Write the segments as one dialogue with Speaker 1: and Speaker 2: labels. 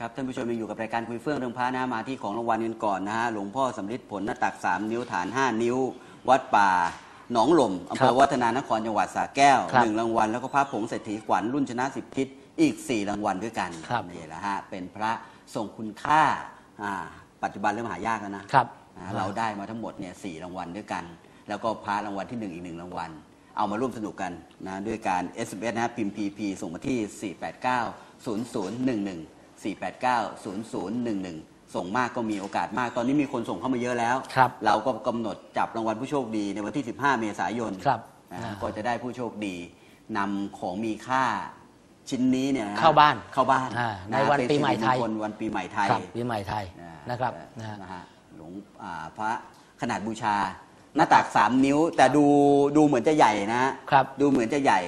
Speaker 1: ครับท่านผู้ชมยังอยู่กับรายการคุยเฟื่องเรื่องพระนะมาที่ของรางวัลกันก่อนนะฮะหลวงพ่อสำริดผลหน้าตัก 3 นิ้วฐาน 5 นิ้ว วัดป่า หนองหล่มอำเภอวัฒนานครจังหวัดสระแก้ว
Speaker 2: ครับ
Speaker 1: หนึ่งรางวัลแล้วก็พระผงเศรษฐีขวัญรุ่นชนะสิบทิศอีก 4 รางวัลด้วยกัน
Speaker 2: ครับ
Speaker 1: นี่แหละฮะเป็นพระทรงคุณค่าอ่าปัจจุบันเริ่มหายากแล้วนะ ครับอ่าเราได้มาทั้งหมดเนี่ยสรางวัลด้วยกัน แล้วก็พระรางวัลที่หนึ่งอีกหนึ่งรางวัล เอามาร่วมสนุกกันนะด้วยการ SMS นะฮะพิมพ์ PP ส่งมาที่ 489 0011 489 0011 ส่งมากก็มีโอกาสมาก ตอนนี้มีคนส่งเข้ามาเยอะแล้ว
Speaker 2: ครับ
Speaker 1: เราก็กำหนดจับรางวัลผู้โชคดีในวันที่ 15 เมษายน
Speaker 2: ครับ
Speaker 1: นะ
Speaker 2: อ่า
Speaker 1: ก็จะได้ผู้โชคดีนำของมีค่าชิ้นนี้เนี่ยนะฮะ
Speaker 2: เข้าบ้าน
Speaker 1: เข้าบ้าน
Speaker 2: อ่าะในวัน
Speaker 1: เป็
Speaker 2: ปีใหม่ไทย
Speaker 1: สิริงคลวันปีใหม่ไทย
Speaker 2: ครับปีใหม่ไทยนะครับนะฮะ
Speaker 1: นะฮะหลวงอ่าพระขนาดบูชา หน้าตักสามนิ้ว แต่ดูดูเหมือนจะใหญ่นะฮะ
Speaker 2: ครับ
Speaker 1: ดูเหมือนจะใหญ่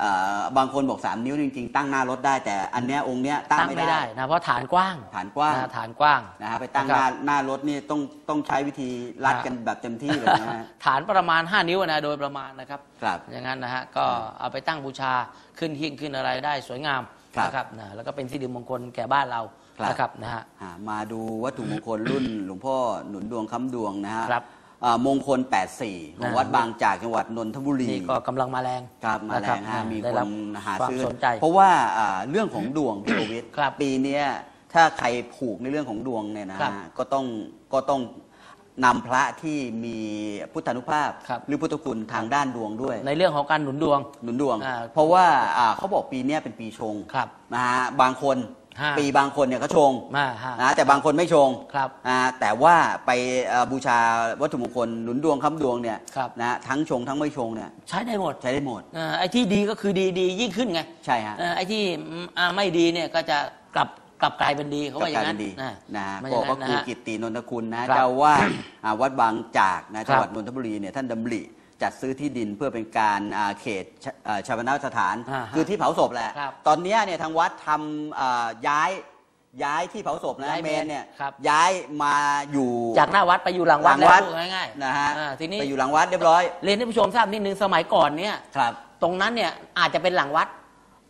Speaker 1: อ่าบางคนบอกสามนิ้วจริงๆ ตั้งหน้ารถได้ แต่อันเนี้ยองค์เนี้ยตั้ง
Speaker 2: ตั้ง
Speaker 1: ไม่
Speaker 2: ไม่
Speaker 1: ได้
Speaker 2: ได้นะเพราะฐานกว้าง
Speaker 1: ฐานกว้าง
Speaker 2: นะฐานกว้าง
Speaker 1: นะฮะไปตั้ง
Speaker 2: นะ
Speaker 1: ห
Speaker 2: ครั
Speaker 1: น้า
Speaker 2: บ
Speaker 1: หน้ารถนี่ต้องต้องใช้วิธีรัด
Speaker 2: ฮะ
Speaker 1: กันแบบเต็มที่เลยนะฮะ
Speaker 2: ฐานประมาณ 5 นิ้วนะโดยประมาณนะครับ
Speaker 1: ครับ
Speaker 2: อย่างนั้นนะฮะก็เอาไปตั้งบูชาขึ้นหิ้งขึ้นอะไรได้สวยงาม
Speaker 1: ครับ
Speaker 2: นะครับนะแล้วก็เป็นสิริมงคลแก่บ้านเรา
Speaker 1: ครับ
Speaker 2: นะครับนะฮะ
Speaker 1: อ่ามาดูวัตถุมงคลรุ่น หลวงพ่อหนุนดวงค้ำดวงนะฮะ
Speaker 2: ครับ
Speaker 1: อ่ามงคล 84 ของ
Speaker 2: อ่า
Speaker 1: วัดบางจากจังหวัดนนทบุรี
Speaker 2: นี่ก็กำลังมาแรง
Speaker 1: ครับมาแร
Speaker 2: นะ
Speaker 1: ง
Speaker 2: บ
Speaker 1: ฮะมี
Speaker 2: ได้
Speaker 1: ค
Speaker 2: รับ
Speaker 1: นหา
Speaker 2: ความ
Speaker 1: ซื้อ
Speaker 2: สนใจ
Speaker 1: เพราะว่าอ่าเรื่องของดวง พี่โอวิทย์
Speaker 2: ครับ
Speaker 1: ปีเนี้ยถ้าใครผูกในเรื่องของดวงเนี่ยนะครับฮะก็ต้องก็ต้องนำพระที่มีพุทธานุภาพ
Speaker 2: ครับ
Speaker 1: หรือพุทธคุณทางด้านดวงด้วย
Speaker 2: ในเรื่องของการหนุนดวง
Speaker 1: หนุนดวง
Speaker 2: อ่า
Speaker 1: เพราะว่าอ่าเขาบอกปีเนี้ยเป็นปีชง
Speaker 2: ครับ
Speaker 1: นะฮะบางคน
Speaker 2: ฮะ
Speaker 1: ปีบางคนเนี่ยเขาชง
Speaker 2: มาฮะ
Speaker 1: นะแต่บางคนไม่ชง
Speaker 2: ครับ
Speaker 1: นะแต่ว่าไปเอ่อบูชาวัตถุมงคลหนุนดวงค้ำดวงเนี่ย
Speaker 2: ครับ
Speaker 1: นะทั้งชงทั้งไม่ชงเนี่ย
Speaker 2: ใช้ได้หมด
Speaker 1: ใช้ได้หมด
Speaker 2: เอ่อไอ้ที่ดีก็คือดีดียิ่งขึ้นไง
Speaker 1: ใช่ฮะ
Speaker 2: เอ่อไอ้ที่อืมอ่าไม่ดีเนี่ยก็จะกลับกลับกลายเป็นดีเขาว่าอย่างนั้น
Speaker 1: กลับกลยเป็ดี
Speaker 2: นะ
Speaker 1: นะฮะ
Speaker 2: ไม่อ
Speaker 1: ก็
Speaker 2: ย่าง
Speaker 1: พ
Speaker 2: นั้
Speaker 1: ระ
Speaker 2: น
Speaker 1: ครู
Speaker 2: นะฮะ
Speaker 1: กิตตินนทคุณนะ ครับเจ้าอาวาดอ่าวัดบางจากนะจังหวัดนนทบุรีเนี่ยท่านดำริ จัดซื้อที่ดินเพื่อเป็นการอ่าเขตชะอ่าชาปนสถาน
Speaker 2: อ่าฮะ
Speaker 1: คือที่เผาศพแหละ
Speaker 2: ครับ
Speaker 1: ตอนเนี้ยเนี่ยทางวัดทำอ่าย้ายย้ายที่เผาศพนะ
Speaker 2: ย้าย
Speaker 1: เม
Speaker 2: เม
Speaker 1: น
Speaker 2: น
Speaker 1: เนี่ย
Speaker 2: ครับ
Speaker 1: ย้ายมาอยู่
Speaker 2: จากหน้าวัดไปอยู่หลังวัด
Speaker 1: หลังวัด
Speaker 2: แล้วพูดง่ายๆ
Speaker 1: นะฮะ
Speaker 2: อ่าทีนี้
Speaker 1: ไปอยู่หลังวัดเรียบร้อย
Speaker 2: เรียนให้ผู้ชมทราบนิดนึงสมัยก่อนเนี่ย
Speaker 1: ครับ
Speaker 2: ตรงนั้นเนี่ยอาจจะเป็นหลังวัด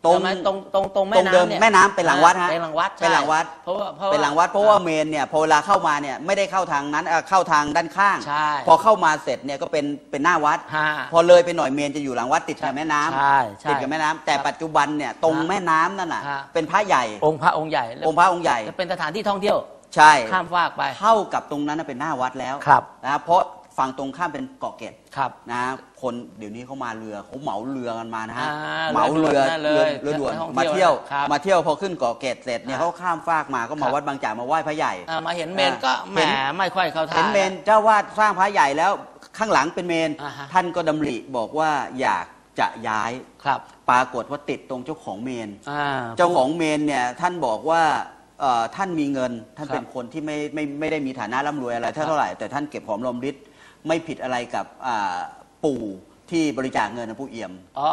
Speaker 1: ตรง
Speaker 2: ใช่ไหมตรงตรงตรงแม่
Speaker 1: ตรงเดิม
Speaker 2: น้ำเนี่ย
Speaker 1: แม่น้ำเป็นหลังวัดฮะ
Speaker 2: เป็นหลังวัดใช่
Speaker 1: เป็นหลังวัด
Speaker 2: เพราะว่าเพราะ
Speaker 1: เป็นหลังวัดเพราะว่าเมนเนี่ยพอเวลาเข้ามาเนี่ยไม่ได้เข้าทางนั้นเอ่อเข้าทางด้านข้าง
Speaker 2: ใช่
Speaker 1: พอเข้ามาเสร็จเนี่ยก็เป็นเป็นหน้าวัด
Speaker 2: ฮะ
Speaker 1: พอเลยไปหน่อยเมนจะอยู่หลังวัดติดกับแม่น้ำ
Speaker 2: ใช่ใช่
Speaker 1: ติดกับแม่น้ำแต่ปัจจุบันเนี่ยตรง
Speaker 2: ฮะ
Speaker 1: แม่น้ำนั่นน่ะ
Speaker 2: ฮะ
Speaker 1: เป็นพระใหญ่
Speaker 2: องค์พระองค์ใหญ่แล้ว
Speaker 1: องค์พระองค์ใหญ่
Speaker 2: จะเป็นสถานที่ท่องเที่ยว
Speaker 1: ใช่
Speaker 2: ข้ามฟากไป
Speaker 1: เท่ากับตรงนั้นนะเป็นหน้าวัดแล้ว
Speaker 2: ครับ
Speaker 1: นะครับเพราะ ฝั่งตรงข้ามเป็นเกาะเกร็ด
Speaker 2: ครับ
Speaker 1: นะฮะคนเดี๋ยวนี้เขามาเรือเขาเหมาเรือกันมานะฮะ
Speaker 2: อ่า
Speaker 1: เหมาเรือ
Speaker 2: เรือด่วนนั่นเลย
Speaker 1: เรือด่วน
Speaker 2: ท่อง
Speaker 1: มา
Speaker 2: เที่ยว
Speaker 1: เที่ยว
Speaker 2: ครับ
Speaker 1: มาเที่ยวพอขึ้นเกาะเกร็ดเสร็จเนี่ย
Speaker 2: ครับ
Speaker 1: เขาข้ามฟากมาก็มา
Speaker 2: ครับ
Speaker 1: วัดบางจากมาไหว้พระใหญ่
Speaker 2: อ่ามาเห็นเมน
Speaker 1: อ่า
Speaker 2: ก็แหม
Speaker 1: เห็น
Speaker 2: ไม่ค่อยเข้าท่า
Speaker 1: เห็นเมนเจ้าวาดสร้างพระใหญ่แล้วข้างหลังเป็นเมน
Speaker 2: อ่าฮะ
Speaker 1: ท่านก็ดำริบอกว่าอยากจะย้าย
Speaker 2: ครับ
Speaker 1: ปรากฏว่าติดตรงเจ้าของเมน
Speaker 2: อ่า
Speaker 1: เจ้าของเมนเนี่ยท่านบอกว่าเอ่อท่านมีเงินท่าน
Speaker 2: ครับ
Speaker 1: เป็นคนที่ไม่ไม่ไม่ได้มีฐานะร่ำรวยอะไร
Speaker 2: ครับ
Speaker 1: เท่าไหร่แต่ท่านเก็บหอมรอมริบ ไม่ผิดอะไรกับอ่าปู่ที่บริจาคเงินนะปู่เอี่ยม
Speaker 2: อ๋อ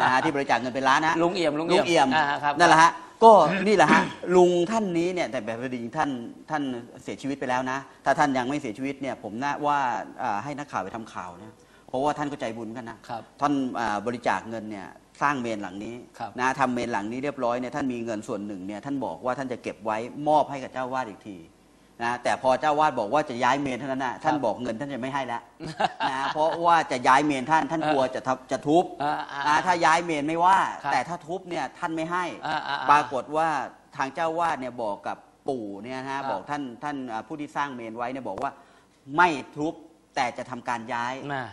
Speaker 1: นะฮะที่บริจาคเงินเป็นล้านนะ
Speaker 2: ลุงเอี่ยมลุง
Speaker 1: ลุง
Speaker 2: เอี่
Speaker 1: เอี่ย
Speaker 2: ย
Speaker 1: ม
Speaker 2: มอ่าครับ
Speaker 1: นั่นแหละฮะก็นี่แหละฮะลุงท่านนี้เนี่ยแต่แบบพอดีท่านท่านเสียชีวิตไปแล้วนะ ถ้าท่านยังไม่เสียชีวิตเนี่ยผมน่าว่าอ่าให้นักข่าวไปทำข่าวนะเพราะว่าท่านก็ใจบุญกันนะ
Speaker 2: ครับ
Speaker 1: ท่านอ่าบริจาคเงินเนี่ยสร้างเมนหลังนี้
Speaker 2: ครับ
Speaker 1: นะทำเมนหลังนี้เรียบร้อยเนี่ยท่านมีเงินส่วนหนึ่งเนี่ยท่านบอกว่าท่านจะเก็บไว้มอบให้กับเจ้าวาดอีกที นะแต่พอเจ้าวาดบอกว่าจะย้ายเมนเท่านั้นนะท่านบอกเงินท่านจะไม่ให้แล้วนะเพราะว่าจะย้ายเมนท่านท่านกลัวจะทับจะทุบ
Speaker 2: อ่าอ่า
Speaker 1: นะถ้าย้ายเมนไม่ว่า
Speaker 2: ครับ
Speaker 1: แต่ถ้าทุบเนี่ยท่านไม่ให้
Speaker 2: อ่าอ่าอ่า
Speaker 1: ปรากฏว่าทางเจ้าวาดเนี่ยบอกกับปู่เนี่ยนะ
Speaker 2: ครั
Speaker 1: ฮะ
Speaker 2: บ
Speaker 1: บอกท่านท่านอ่าผู้ที่สร้างเมนไว้เนี่ยบอกว่าไม่ทุบแต่จะทำการย้าย
Speaker 2: น่ะ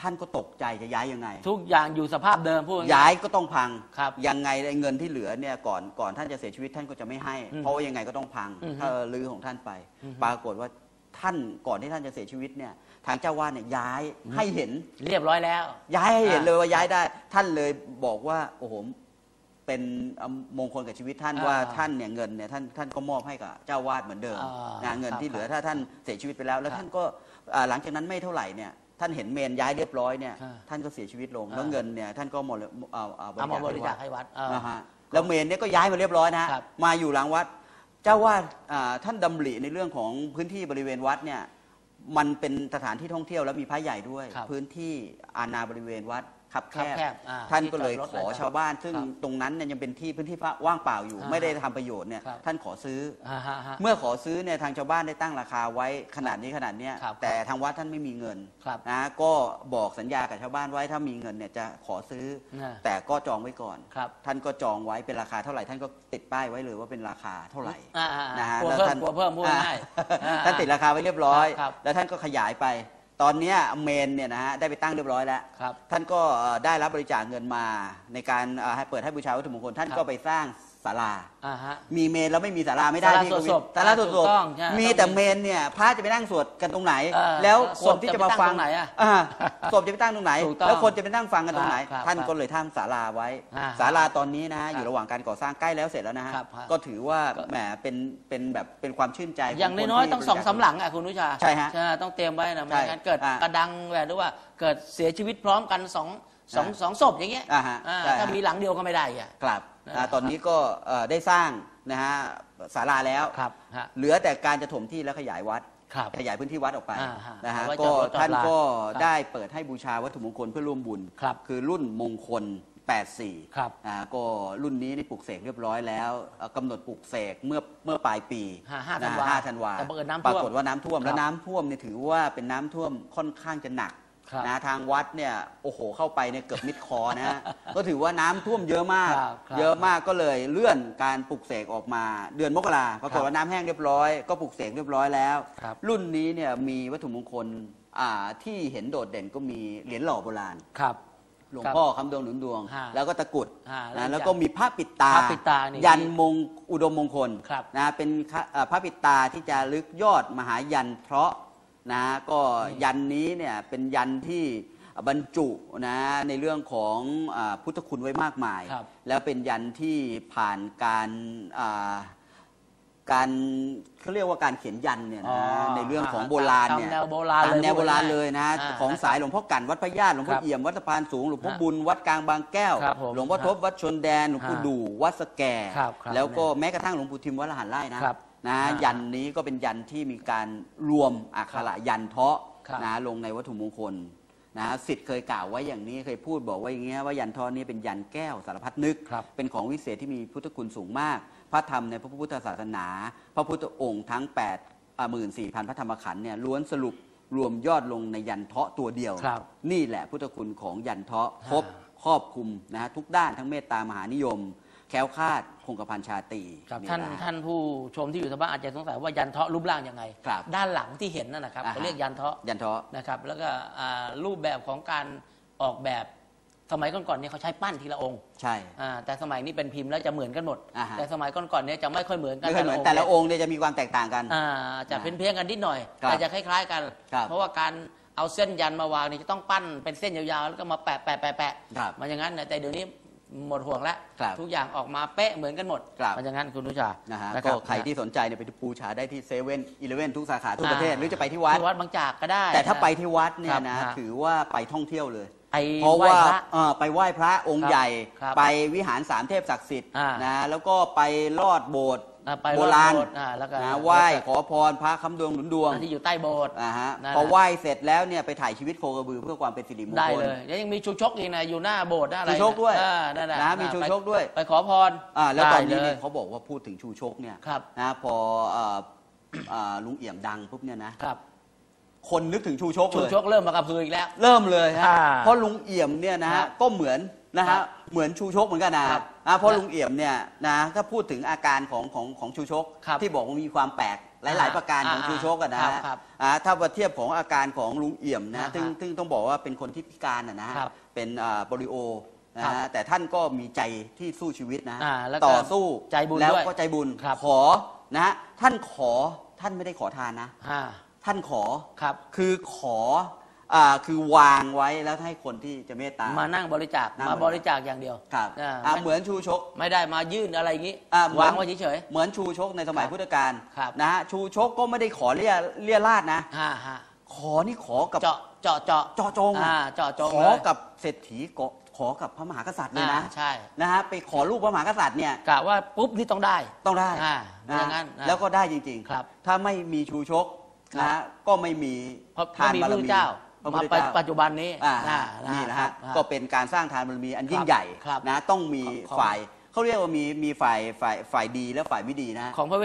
Speaker 1: ท่านก็ตกใจจะย้ายยังไง
Speaker 2: ทุกอย่างอยู่สภาพเดิมพูดง่
Speaker 1: ย้ายก็ต้องพัง
Speaker 2: ครับ
Speaker 1: ยังไงไอ้เงินที่เหลือเนี่ยก่อนก่อนท่านจะเสียชีวิตท่านก็จะไม่ให้
Speaker 2: อืม
Speaker 1: เพราะว่ายังไงก็ต้องพัง
Speaker 2: อือฮึ
Speaker 1: ถ้าลือของท่านไป
Speaker 2: อือฮึ
Speaker 1: ปรากฏว่าท่านก่อนที่ท่านจะเสียชีวิตเนี่ยทางเจ้าวาดเนี่ยย้ายให้เห็น
Speaker 2: เรียบร้อยแล้ว
Speaker 1: ย้ายให้เห็น
Speaker 2: อ่า
Speaker 1: เลยว่าย้ายได้ ท่านเลยบอกว่าโอ้โหเป็นมงคลกับชีวิตท่าน
Speaker 2: อ่า
Speaker 1: ว่าท่านเนี่ยเงินเนี่ยท่านท่านก็มอบให้กับเจ้าวาดเหมือนเดิม
Speaker 2: อ่า
Speaker 1: นะเงิน
Speaker 2: ครับ
Speaker 1: ที่เหลือ
Speaker 2: ครับ
Speaker 1: ถ้าท่านเสียชีวิตไปแล้ว แล้ว
Speaker 2: ครับ
Speaker 1: ท่านก็อ่าหลังจากนั้นไม่เท่าไหร่เนี่ย ท่านเห็นเมนย้ายเรียบร้อยเนี่ย
Speaker 2: อ่า
Speaker 1: ท่านก็เสียชีวิตลง
Speaker 2: อ่า
Speaker 1: แล้วเงินเนี่ยท่านก็หมดเอาเอา
Speaker 2: เอามาบริจาค
Speaker 1: ให้
Speaker 2: ให้
Speaker 1: วัด
Speaker 2: วัดเออ
Speaker 1: นะฮะแล้วเมนเนี่ยก็ย้ายมาเรียบร้อยนะฮะ
Speaker 2: ครับ
Speaker 1: มาอยู่หลังวัด เจ้าวาดอ่าท่านดำริในเรื่องของพื้นที่บริเวณวัดเนี่ยมันเป็นสถานที่ท่องเที่ยวแล้วมีพระใหญ่ด้วย
Speaker 2: ครับ
Speaker 1: พื้นที่อาณาบริเวณวัด คับแค
Speaker 2: คับ
Speaker 1: บ
Speaker 2: แคบอ่า
Speaker 1: ท่านก็เลย
Speaker 2: ที่จอดรถ
Speaker 1: ขอ
Speaker 2: อะไร
Speaker 1: ชาวบ้าน ซึ่ง
Speaker 2: ครับ
Speaker 1: ตรงนั้นเนี่ยยังเป็นที่พื้นที่ว่างเปล่าอยู่
Speaker 2: อ่า
Speaker 1: ไม่ได้ทำประโยชน์เนี่ย
Speaker 2: ครับ
Speaker 1: ท่านขอซื้อ
Speaker 2: อ่าฮะฮะ
Speaker 1: เมื่อขอซื้อเนี่ยทางชาวบ้านได้ตั้งราคาไว้ขนาดนี้ขนาดเนี้ย
Speaker 2: ครับ
Speaker 1: แต่ทางวัดท่านไม่มีเงิน
Speaker 2: ครับ
Speaker 1: นะก็บอกสัญญากับชาวบ้านไว้ถ้ามีเงินเนี่ยจะขอซื้อ
Speaker 2: อ่า
Speaker 1: แต่ก็จองไว้ก่อน
Speaker 2: ครับ
Speaker 1: ท่านก็จองไว้เป็นราคาเท่าไหร่ท่านก็ติดป้ายไว้เลยว่าเป็นราคาเท่าไหร่
Speaker 2: อ่าอ่าอ่า
Speaker 1: นะฮะ
Speaker 2: กลัว
Speaker 1: แล้ว
Speaker 2: เพิ่ม
Speaker 1: ท่าน
Speaker 2: กลัวเพิ่มพูดง่ายอ่า
Speaker 1: ท่านติดราคาไว้เรียบร้อย
Speaker 2: ครับ
Speaker 1: แล้วท่านก็ขยายไป ตอนเนี้ยเมนเนี่ยนะฮะได้ไปตั้งเรียบร้อยแล้ว
Speaker 2: ครับ
Speaker 1: ท่านก็เอ่อได้รับบริจาคเงินมาในการเอ่อให้เปิดให้บูชาวัตถุมงคลท่าน
Speaker 2: ครับ
Speaker 1: ก็ไปสร้าง ศาลา
Speaker 2: อ่าฮะ
Speaker 1: มีเมนแล้วไม่มีศาลาไม่ได้
Speaker 2: ศาลา
Speaker 1: พี่กวิน
Speaker 2: สวดศพ
Speaker 1: ศาลาสวด
Speaker 2: ถู
Speaker 1: ศ
Speaker 2: ก
Speaker 1: พ
Speaker 2: ต้องใช่
Speaker 1: มี
Speaker 2: ต้อง
Speaker 1: แต่
Speaker 2: มี
Speaker 1: เมนเนี่ยพระจะไปนั่งสวดกันตรงไหน
Speaker 2: เออ
Speaker 1: แล้ว
Speaker 2: ศ
Speaker 1: คน
Speaker 2: พ
Speaker 1: ที่
Speaker 2: จะ
Speaker 1: จะ
Speaker 2: ไป
Speaker 1: มา
Speaker 2: ตั้ง
Speaker 1: ฟัง
Speaker 2: ตรงไหนอะา
Speaker 1: ศพจะไปตั้งตรงไหน
Speaker 2: ถูกต้อง
Speaker 1: แล้วคนจะไปนั่งฟังกันตรงไหน
Speaker 2: ครับ
Speaker 1: ท่าน
Speaker 2: ครับ
Speaker 1: ก็เลยทำศาลาไว้
Speaker 2: อ่า
Speaker 1: ศาลาตอนนี้นะฮะ
Speaker 2: ครับ
Speaker 1: อยู่ระหว่างการก่อสร้างใกล้แล้วเสร็จแล้วนะฮะ
Speaker 2: ครับครับ
Speaker 1: ก็ถือว่า
Speaker 2: ก็
Speaker 1: แหมเป็นเป็นแบบเป็นความชื่นใจข
Speaker 2: อย่าง
Speaker 1: คน
Speaker 2: น้อย
Speaker 1: ที่
Speaker 2: ๆต้องสอง
Speaker 1: บริจค
Speaker 2: สามหลังอะคุณนุชา
Speaker 1: ใช่ฮะ
Speaker 2: ต้องเตรียมไว้นะไม่
Speaker 1: ใช่
Speaker 2: งั้นเกิด
Speaker 1: อ่าก
Speaker 2: ระดังแบบหรือว่าเกิดเสียชีวิตพร้อมกันสองสอง
Speaker 1: อ่า
Speaker 2: สองศพอย่างเงี้ย
Speaker 1: อ่าฮะ
Speaker 2: อ่า
Speaker 1: ใช่ฮะ
Speaker 2: ถ้ามีหลังเดียวก็ไม่ได้อะ
Speaker 1: กลับ
Speaker 2: นะ
Speaker 1: อ่าตอนนี้ก็เอ่อได้สร้างนะฮะศาลาแล้ว
Speaker 2: ครับฮะ
Speaker 1: เหลือแต่การจะถมที่และขยายวัด
Speaker 2: ครับ
Speaker 1: ขยายพื้นที่วัดออกไป
Speaker 2: อ่าฮะ
Speaker 1: นะฮะ
Speaker 2: เอาไว้
Speaker 1: ก็
Speaker 2: จอดรถจอด
Speaker 1: ท่าน
Speaker 2: ลา
Speaker 1: ก็
Speaker 2: ครับ
Speaker 1: ได้เปิดให้บูชาวัตถุมงคลเพื่อร่วมบุญ
Speaker 2: ครับ
Speaker 1: คือรุ่นมงคล 84
Speaker 2: ครับ
Speaker 1: อ่าก็รุ่นนี้ได้ปลูกเสกเรียบร้อยแล้วเอ่อกำหนดปลูกเสกเมื่อเมื่อปลายปี
Speaker 2: ห้าห้าะธันวา
Speaker 1: ห้าธันวา
Speaker 2: แต่บังเอิญน้ำท่วม
Speaker 1: ปรากฏว่าน้ำท่วม
Speaker 2: ครับ
Speaker 1: แล้วน้ำท่วมเนี่ยถือว่าเป็นน้ำท่วมค่อนข้างจะหนัก
Speaker 2: ครับ
Speaker 1: นะทางวัดเนี่ยโอ้โหเข้าไปเนี่ยเกือบมิดคอนะฮะ ก็ถือว่าน้ำท่วมเยอะมาก
Speaker 2: ครับครับ
Speaker 1: เยอะมากก็เลยเลื่อนการปลูกเสกออกมา เดือนมกราปรากฏว่าน้ำแห้งเรียบร้อย ก็ปลูกเสกเรียบร้อยแล้ว
Speaker 2: ครับ
Speaker 1: รุ่นนี้เนี่ยมีวัตถุมงคลอ่าที่เห็นโดดเด่นก็มีเหรียญหล่อโบราณ
Speaker 2: ครับ
Speaker 1: หลวง
Speaker 2: ครับ
Speaker 1: พ่อคำดวงหนุนดวง
Speaker 2: ฮะ
Speaker 1: แล้วก็ตะกรุด
Speaker 2: ฮะ
Speaker 1: นะ
Speaker 2: แล้
Speaker 1: แล้ววก็มีพระปิดตา
Speaker 2: พระปิดตานี่
Speaker 1: ยันมงอุดมมงคล
Speaker 2: ครับ
Speaker 1: นะเป็นค่ะเอ่อพระปิดตาที่จะลึกยอดมหายันเพราะ นะก็ยันนี้เนี่ยเป็นยันที่บรรจุนะในเรื่องของอาพุทธคุณไว้มากมาย
Speaker 2: ครับ
Speaker 1: แล้วเป็นยันที่ผ่านการอ่าการเขาเรียกว่าการเขียนยันเนี่ย
Speaker 2: อ๋อ
Speaker 1: นะในเรื่องของ
Speaker 2: อ่า
Speaker 1: โบราณเนี่ย
Speaker 2: ตามแนวโบราณ
Speaker 1: ตาม
Speaker 2: เลย
Speaker 1: แนวโบราณเลยนะ
Speaker 2: อ่า
Speaker 1: ของสายหลวงพ่อกันวัดพระญาติหลวงพ่
Speaker 2: ค
Speaker 1: อ
Speaker 2: รับ
Speaker 1: เอี่ยมวัดสะพานสูงหลวงพ่อ
Speaker 2: ฮะ
Speaker 1: บุญวัดกลางบางแก้ว
Speaker 2: ครับผม
Speaker 1: หลวงพ่อทบวัดชนแดนหลวงปู่
Speaker 2: ฮะ
Speaker 1: ดูวัดสแก
Speaker 2: ครับครับ
Speaker 1: แล้วก็แม้กระทั่งหลวงปู่ทิมวัดละหันไร่นะครับ นะ
Speaker 2: ฮะ
Speaker 1: ยันนี้ก็เป็นยันที่มีการรวมอักขระยันเทาะ
Speaker 2: ครับ
Speaker 1: นะลงในวัตถุมงคลนะสิทธิ์เคยกล่าวไว้อย่างนี้เคยพูดบอกว่าอย่างเงี้ยว่ายันเทาะนี้เป็นยันแก้วสารพัดนึก
Speaker 2: ครับ
Speaker 1: เป็นของวิเศษที่มีพุทธคุณสูงมาก พระธรรมในพระพุทธศาสนา พระพุทธองค์ทั้ง8 1 4 0 0 0พระธรรมขันธ์เนี่ยล้วนสรุปรวมยอดลงในยันเทาะตัวเดียว
Speaker 2: ครับ
Speaker 1: นี่แหละพุทธคุณของยันเทาะ
Speaker 2: อ่า
Speaker 1: ครบครอบคลุมนะฮะทุกด้านทั้งเมตตามหานิยม แคล้วคลาดคงกระพันชาตรี
Speaker 2: ครับ
Speaker 1: นี่
Speaker 2: ท่าน
Speaker 1: แหละ
Speaker 2: ท่านผู้ชมที่อยู่ทางบ้านอาจจะสงสัยว่ายันเทาะรูปร่างยังไง
Speaker 1: ครับ
Speaker 2: ด้านหลังที่เห็นนั่นนะครับ
Speaker 1: อ่าฮะ
Speaker 2: เขาเรียกยันเทาะ
Speaker 1: ยันเทาะ
Speaker 2: นะครับแล้วก็อ่ารูปแบบของการออกแบบสมัยก่อนๆเนี่ยเขาใช้ปั้นทีละองค์
Speaker 1: ใช่
Speaker 2: อ่าแต่สมัยนี้เป็นพิมพ์แล้วจะเหมือนกันหมด
Speaker 1: อ่าฮะ
Speaker 2: แต่สมัยก่อนๆเนี่ยจะไม่ค่อยเหมือนกัน
Speaker 1: ไม่ค่อยเหมือนแต่ละองค์เนี่ยจะมีความแตกต่างกัน
Speaker 2: อ่าจะเพี้ยนๆกันนิดหน่อย
Speaker 1: ครับ
Speaker 2: แต่จะคล้าย ๆกัน
Speaker 1: ครับ
Speaker 2: เพราะว่าการเอาเส้นยันมาวางเนี่ยจะต้องปั้นเป็นเส้นยาวๆแล้วก็มาแปะแปะแปะแปะ
Speaker 1: ครับ
Speaker 2: มันอย่างนั้นนะแต่เดี๋ยวนี้ หมดห่วงแล้ว
Speaker 1: ครับ
Speaker 2: ทุกอย่างออกมาเป๊ะเหมือนกันหมด
Speaker 1: ครับ
Speaker 2: มันอย่างนั้นคุณนุชา
Speaker 1: นะฮะ
Speaker 2: นะ
Speaker 1: ก็
Speaker 2: รับ
Speaker 1: ใครที่สนใจเนี่ยไปบูชาได้ที่เซเว่นอีเลเว่นทุกสาขาทั่ว
Speaker 2: อ่า
Speaker 1: ประเทศหรือจะไปที่วัด
Speaker 2: ที่วัดบางจากก็ได้
Speaker 1: แต่ถ้า
Speaker 2: นะ
Speaker 1: ไปที่วัดเนี่
Speaker 2: ครั
Speaker 1: ย
Speaker 2: บ
Speaker 1: นะ
Speaker 2: ฮะ
Speaker 1: ถือว่าไปท่องเที่ยวเลย
Speaker 2: ไป
Speaker 1: เพราะ
Speaker 2: ไหว้
Speaker 1: ว่า
Speaker 2: พระ
Speaker 1: เอ่อไปไหว้พระองค์
Speaker 2: ครับ
Speaker 1: ใหญ่
Speaker 2: ครับ
Speaker 1: ไปวิหารสามเทพศักดิ์สิทธิ์
Speaker 2: อ่า
Speaker 1: นะแล้วก็ไปลอดโบสถ์
Speaker 2: อ่าไป
Speaker 1: โบราณ
Speaker 2: โบสถ์อ่าแล้วก็
Speaker 1: นะไหว้ขอพรพระคำดวงหนุนดวง
Speaker 2: ที่อยู่ใต้โบสถ์
Speaker 1: อ่าฮะ
Speaker 2: นั่น
Speaker 1: พอ
Speaker 2: น่ะ
Speaker 1: ไหว้เสร็จแล้วเนี่ยไปถ่ายชีวิตโคกระบือเพื่อความเป็นสิริมง
Speaker 2: ได้
Speaker 1: คล
Speaker 2: เลยแล้วยังมีชูชกอีกนะอยู่หน้าโบสถ์หน้าอะไร
Speaker 1: ชูชกด้วย
Speaker 2: อ่านั่นแหละ
Speaker 1: นะมีชูชกด้วย
Speaker 2: ไปไปขอพร
Speaker 1: อ่าแล้วตอนนี้
Speaker 2: ได้
Speaker 1: เนี่ย
Speaker 2: เลย
Speaker 1: เขาบอกว่าพูดถึงชูชกเนี่ย
Speaker 2: ครับ
Speaker 1: นะพอเอ่ออ่าลุงเอี่ยมดังปุ๊บเนี่ยนะ
Speaker 2: ครับ
Speaker 1: คนนึกถึงชูชก
Speaker 2: ชู
Speaker 1: เลย
Speaker 2: ชกเริ่มมากระพืออีกแล้ว
Speaker 1: เริ่มเลยฮะ
Speaker 2: อ่า
Speaker 1: เพราะลุงเอี่ยมเนี่ยนะ
Speaker 2: ครั
Speaker 1: ฮะ
Speaker 2: บ
Speaker 1: ก็เหมือนนะ
Speaker 2: ครั
Speaker 1: ฮะ
Speaker 2: บ
Speaker 1: เหมือนชูชกเหมือนกันนะครับ อ่าเพราะ
Speaker 2: นะ
Speaker 1: ลุงเอี่ยมเนี่ยนะถ้าพูดถึงอาการของของของชูชก
Speaker 2: ครับ
Speaker 1: ที่บอกว่ามีความแปลกหลาย
Speaker 2: อ่า
Speaker 1: ๆประการของ
Speaker 2: อ่า
Speaker 1: ชูชกอะนะ
Speaker 2: ครั
Speaker 1: ฮะ
Speaker 2: บครับ
Speaker 1: อ่าถ้ามาเทียบของอาการของลุงเอี่ยมนะ
Speaker 2: อ่า
Speaker 1: ซึ่ง
Speaker 2: ฮะ
Speaker 1: ซึ่งต้องบอกว่าเป็นคนที่พิการอะนะฮะ
Speaker 2: ครับ
Speaker 1: เป็นอ่าโปลิโอนะ
Speaker 2: ครั
Speaker 1: ฮะ
Speaker 2: บ
Speaker 1: แต่ท่านก็มีใจที่สู้ชีวิตนะ
Speaker 2: อ่าแล้วก็
Speaker 1: ต่อสู้
Speaker 2: ใจบุญ
Speaker 1: แล้ว
Speaker 2: ด้วย
Speaker 1: ก็ใจบุญ
Speaker 2: ครับ
Speaker 1: ขอนะฮะท่านขอท่านไม่ได้ขอทานนะ
Speaker 2: อ่า
Speaker 1: ท่านขอ
Speaker 2: ครับ
Speaker 1: คือขอ อ่าคือวางไว้แล้วให้คนที่จะเมตตา
Speaker 2: มานั่งบริจาค
Speaker 1: นั่ง
Speaker 2: มา
Speaker 1: บบริ
Speaker 2: ริ
Speaker 1: จา
Speaker 2: จา
Speaker 1: ค
Speaker 2: คอย่างเดียว
Speaker 1: ครับ
Speaker 2: อ่า
Speaker 1: อ่า
Speaker 2: ไม่
Speaker 1: เหมือนชูชก
Speaker 2: ไม่ได้มายื่นอะไรอย่างนี้
Speaker 1: อ่าเหมือน
Speaker 2: วางไว้เฉย
Speaker 1: เหมือนชูชกในสมัย
Speaker 2: ครับ
Speaker 1: พุทธกาล
Speaker 2: ครับ
Speaker 1: นะฮะชูชกก็ไม่ได้ขอเลี่ยเลี่ยราดนะ
Speaker 2: ๆฮ่าฮ่า
Speaker 1: ขอนี่ขอกับ
Speaker 2: เจาะเจาะเจาะ
Speaker 1: เจาะจง
Speaker 2: อ่า
Speaker 1: อะ
Speaker 2: เจาะจง
Speaker 1: ขอ
Speaker 2: เลย
Speaker 1: กับเศรษฐีก็ขอกับพระมหากษัตริย์เลยนะ
Speaker 2: อ่าใช่
Speaker 1: นะฮะไปขอลูกพระมหากษัตริย์เนี่ย
Speaker 2: กะว่าปุ๊บนี่ต้องได้
Speaker 1: ต้องได้
Speaker 2: อ่า
Speaker 1: นะ
Speaker 2: อย่างนั้นนะ
Speaker 1: แล้วก็ได้จริง
Speaker 2: ครับ
Speaker 1: ถ้าไม่มีชูชก
Speaker 2: ครับ
Speaker 1: นะฮะก็ไม่มี
Speaker 2: เพราะ
Speaker 1: ทาน
Speaker 2: ไม่มี
Speaker 1: บาร
Speaker 2: พระ
Speaker 1: มี
Speaker 2: เจ้า
Speaker 1: พ ระพุ
Speaker 2: มา
Speaker 1: ทธเจ้า
Speaker 2: ปัจจุบันนี้
Speaker 1: อ่า
Speaker 2: อ่า
Speaker 1: นี่นะ
Speaker 2: ครั
Speaker 1: ฮะ
Speaker 2: บ
Speaker 1: ก็เป็นการสร้างทานบารมีอันยิ่
Speaker 2: ค
Speaker 1: ง
Speaker 2: รับ
Speaker 1: ใหญ่
Speaker 2: ครับ
Speaker 1: นะต้องมี
Speaker 2: ของ
Speaker 1: ฝ่ายเขาเรียกว่ามีมีฝ่ายฝ่ายฝ่ายดีและฝ่ายไม่ดีนะ
Speaker 2: ของพระเว